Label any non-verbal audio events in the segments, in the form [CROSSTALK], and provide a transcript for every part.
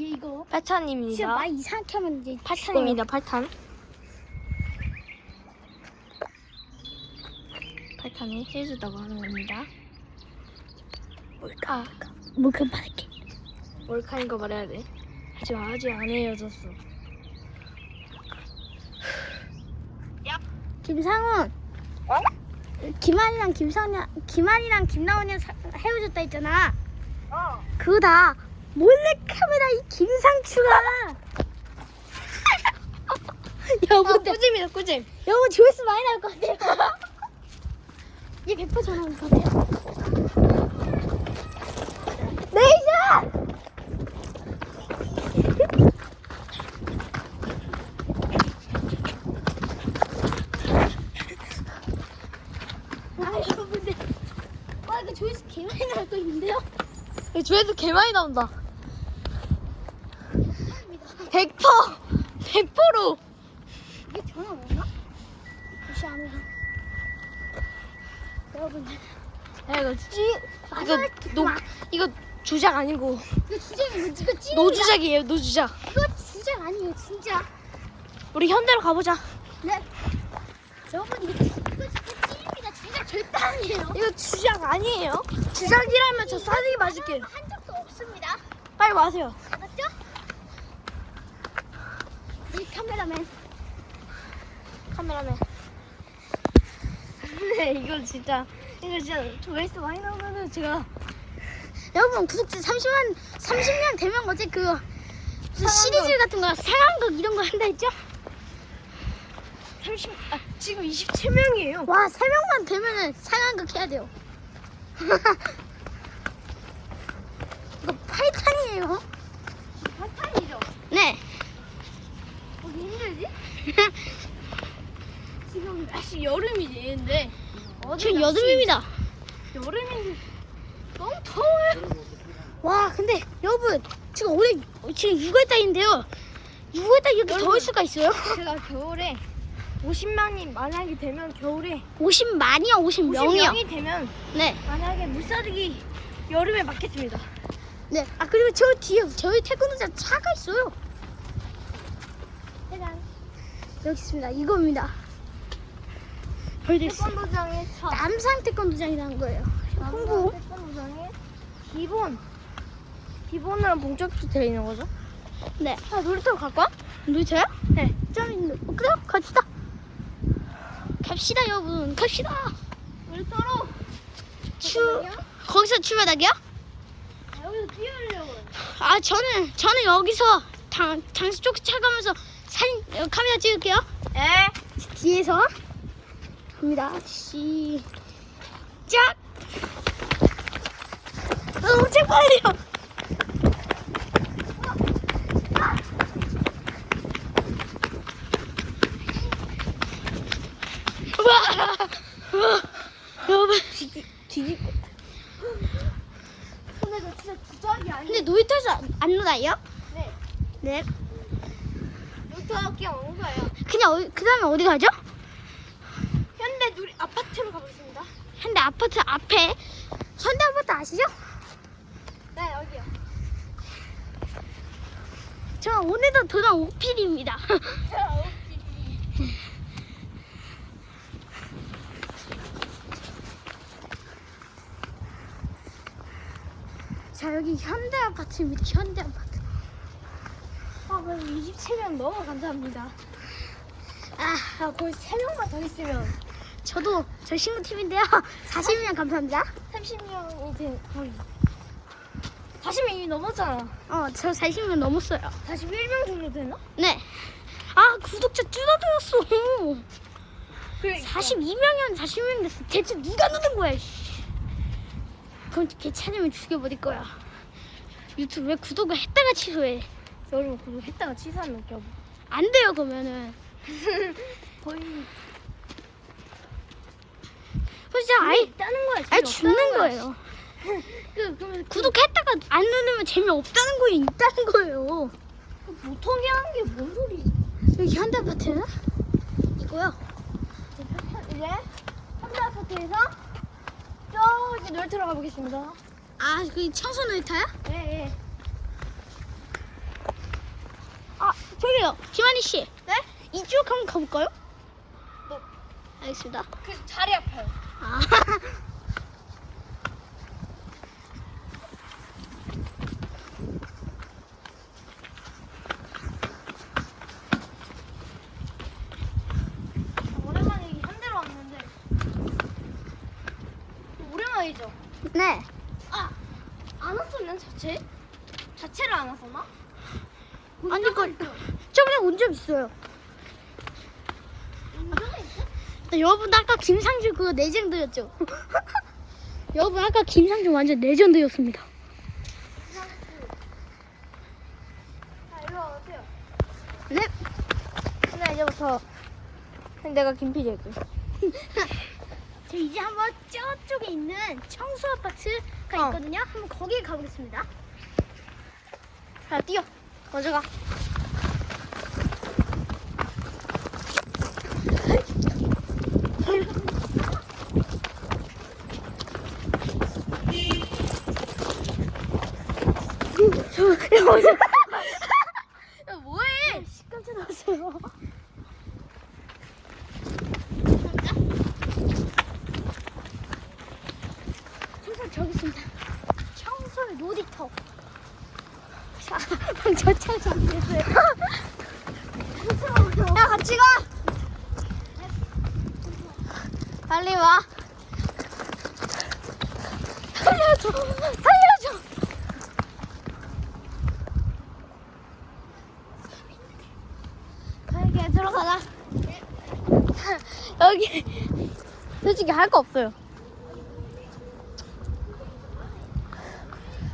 얘 이거 진짜 8탄입니다. 말 이상하게 하면 이제 8탄입니다. 8탄. 8탄이 해주다고 하는 겁니다. 몰카. 뭐그 말할게. 몰카인 거 말해야 돼. 아직 아직 안 헤어졌어. 김상훈. 어? 김한이랑 김상현, 김한이랑 김나원이랑 사- 헤어졌다 했잖아. 어. 그거 다 몰래 카메라 이 김상추가. [LAUGHS] 여보, 아, 근데 꾸짐이다 꾸짐. 여보 조회수 많이 나올 것 같아. 얘100% 전화 올것 같아. 네이션! 아 여러분들 와 이거 조회수 개 많이 나올 거 있는데요? 조회수 개 많이 나온다. 100% 100%로. 이게 전화 오나? 안 오나? 여러분들 야 이거 찌 이거 맞아, 노. 이거 주작 아니고 이거 주작이 뭐 이거 찐 노주작이에요 노주작. 이거 주작 아니에요 진짜 우리 현대로 가보자. 네 여러분 이거 이거 진짜 찐입니다 주작 절대 아니에요 이거 주작 아니에요? 주작이라면 저 싸대기 맞을게요. 한 적도 없습니다 빨리 마세요. 이 카메라맨 카메라맨. 네, 이거 진짜 이거 진짜 조회수 많이 나오면은 제가 여러분 구독자 30만 30명 되면 뭐지 그 무슨 시리즈 같은 거 상황극 이런 거 한다 했죠? 30 아, 지금 27명이에요. 와 3명만 되면은 상황극 해야 돼요 [LAUGHS] 이거 8탄이에요 8탄이죠. 네 뭐 힘들 지? 지금 날씨 여름이지, 근데 어제 지금 날씨 여름입니다 여름인데 너무 더워요. 와 근데 여러분 지금 올해 지금 6월 달인데요 6월 달 이렇게 더울 수가 있어요? 제가 겨울에 50만이 만약에 되면 겨울에 50만이요 50명이요 50명이 되면 네. 만약에 물사르기 여름에 맞겠습니다. 네. 아 그리고 저 뒤에 저희 태권도장 차가 있어요. 여기 있습니다 이겁니다 태권도장의 차. 남상 태권도장이라는 거예요 홍보 태권도장의 기본. 기본으로 본격도 되어 있는 거죠? 네 아, 놀이터 갈까? 놀이터요? 네. 좀 있는 어, 그래요 갑시다 갑시다 여러분 갑시다 놀이터로. 추 거기서 출발하게요? 아, 여기서 뛰어내려고. 아 저는 저는 여기서 당, 장수 쪽 차가면서 사진 어, 카메라 찍을게요 에? 뒤에서 갑니다 시작 어, 엄청 빨리요 와 여러분 뒤집. 근데 저 진짜 주작이 아니야. 근데 놀이터에서 안 놀아요? 네. 네 그냥 온 거예요. 그냥 그 다음에 어디 가죠? 현대 누리 아파트로 가보겠습니다. 현대 아파트 앞에 현대 아파트 아시죠? 네, 여기요. 저 오늘도 돌아온 오필입니다. [LAUGHS] 자 여기 현대 아파트입니다. 현대 아파트. 아, 그럼 27명 너무 감사합니다. 아 아, 거의 3명만 더 있으면 저도 저 친구 팀인데요. [LAUGHS] 40명 감사합니다. 30명이 된 거의 40명 이미 넘었잖아. 어 저 40명 넘었어요. 41명 정도 되나? 네. 아 구독자 줄어들었어. 그러니까. 42명이면 40명 됐어. 대체 누가 누른 거야? 씨. 그럼 걔 찾으면 죽여버릴 거야. 유튜브 왜 구독을 했다가 취소해? 여러분 그거 했다가 취소하면 겨안 돼요 그러면은. [LAUGHS] 거의 진짜 아예 있다는 거야. 아예 죽는. 거예요. [LAUGHS] 그 그러면 그 구독했다가 안 누르면 재미없다는 거에 있다는 거예요. 그 보통이 하는 게 뭔 소리? 여기 현대 아파트는 이거요. 이제 현대 아파트에서 저기 놀이터로 가보겠습니다. 아, 그 청소 놀이터야? 예, 예. 그래요. 김한희 씨. 네? 이쪽 한번 가볼까요? 네. 알겠습니다. 그 자리 아파요. 아. [LAUGHS] 오랜만에 이 현대로 왔는데. 오랜만이죠? 네. 아, 안 왔었나 자체? 자체를 안 왔었나? 아니 그 저번에 온 적 있어요. 아, 여러분 아까 김상준 그거 레전드였죠? [LAUGHS] 여러분 아까 김상준 완전 레전드였습니다. 아, 일로 와보세요. 네. 근데 이제부터 내가 김PD 할게. 저 이제 한번 저쪽에 있는 청수 아파트가 어. 있거든요. 한번 거기에 가보겠습니다. 자, 뛰어. 먼저 가. 저 여기서 야, 뭐해? 씨 깜짝 놀랐어요. 청소 저기 있습니다. 청소의 놀이터. 자, 저 차에서 안 됐어요. 야, 같이 가. 빨리 와. 살려줘! 살려줘! 가게 들어가자. [LAUGHS] 여기 솔직히 할 거 없어요.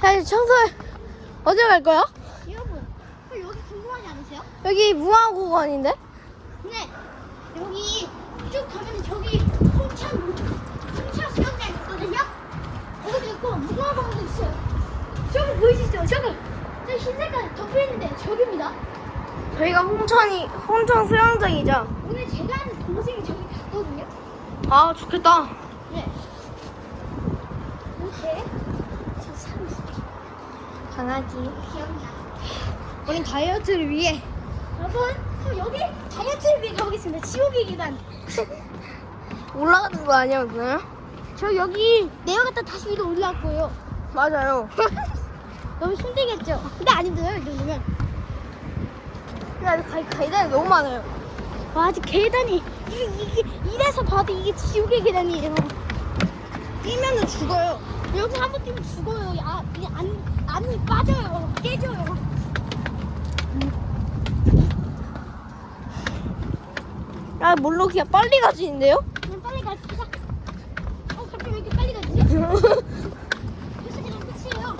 자, 이제 청소 어디로 갈 거야? 여러분, 그 여기 궁금하지 않으세요? 여기 무화고관인데? 네. 여기 쭉 가면 저기 홍천, 홍천 수영장 있거든요? 거기도 있고, 무궁화공원도 있어요. 저기 보이시죠? 저기! 저 흰색깔 덮여 있는데 저기입니다. 저희가 홍천이 홍천 수영장이죠. 오늘 제가 아는 동생이 저기 갔거든요. 아 좋겠다. 네. 이렇게 저 사람 있어요. 강아지. 기억나. 우린 다이어트를 위해. 여러분, 그럼 여기 다이어트를 위해 가보겠습니다. 지옥의 계단. 올라가는 거 아니었나요? 저 여기 내려갔다 다시 위로 올라왔고요. 맞아요. [LAUGHS] 너무 힘들겠죠? 근데 안 힘들어요, 이 정도면. 근데 가, 계단이 너무 많아요. 와, 아직 계단이, 이게, 이게, 이래서 봐도 이게 지옥의 계단이에요. 뛰면은 죽어요. 여기 한 번 뛰면 죽어요. 아, 이게 안, 안이 빠져요. 깨져요. 아 뭘로 그냥 빨리 가지는데요? 빨리 갑시다. 어, 갑자기 왜 이렇게 빨리 가지? [LAUGHS] 그냥 끝이에요.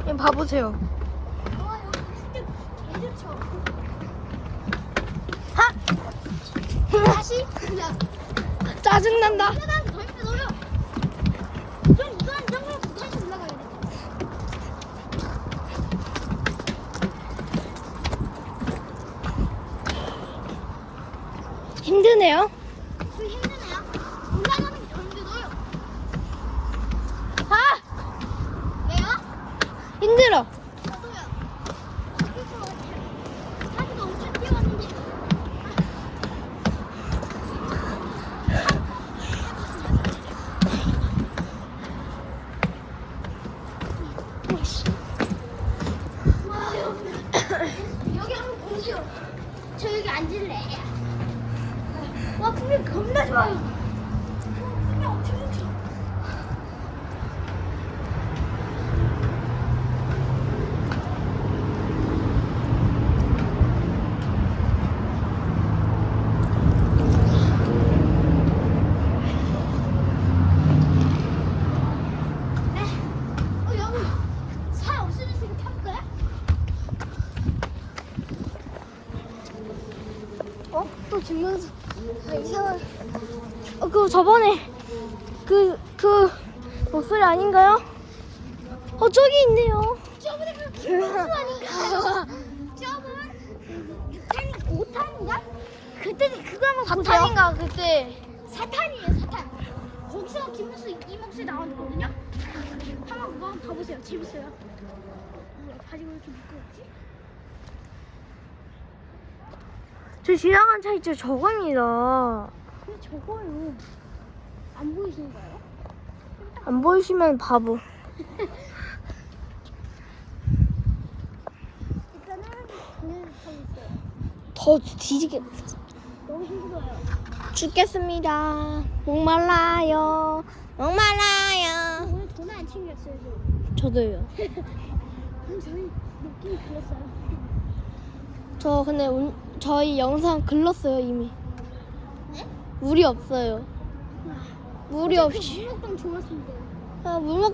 그냥 봐보세요. 와, 여기 개 좋죠. 하! 다시, 그냥. 짜증난다. 올라가면 더 힘들어요. 좀 이건 정말 부산에서 올라가야 돼. 힘드네요. 좀 힘드네요. 올라가는 게더 힘들어요. 아! 왜요? 힘들어. 저도요. 엄청 뛰어왔는데. 와, 여기, 여기 한번 보세요. 저 여기 앉을래. 와, 풍경 겁나 좋아요. 풍경 엄청 좋죠. 네. 어, 여보. 살 없으면 타볼까요? 어? 또 김문수. 아, 이상한. 어, 그 저번에 그, 그 목소리 아닌가요? 어, 저기 있네요. 저번에 그 김문수 아닌가? 저번 6탄, 5탄인가? 그때 그거 한번 보세요. 사탄인가 그때. 사탄이에요, 사탄. 거기서 김문수 이 목소리 나왔거든요. 한번 그거 한번 봐보세요. 재밌어요. 바지가 왜 이렇게 미끄럽지? 저 지나간 차 있죠 저겁니다. 근데 저거요. 안 보이신가요? 안 보이시면 바보. 일단은 있어요. 더 뒤지게 너무 힘들어요. 죽겠습니다. 목말라요. 목말라요. 오늘 돈 안 챙겼어요, 저. 저도요. [LAUGHS] 그럼 저희 느낌이 그랬어요. 저 근데 운- 저희 영상 글렀어요 이미. 네? 물이 없어요. 물이 없이. 그 물먹방 좋았습니다. 아, 물 먹.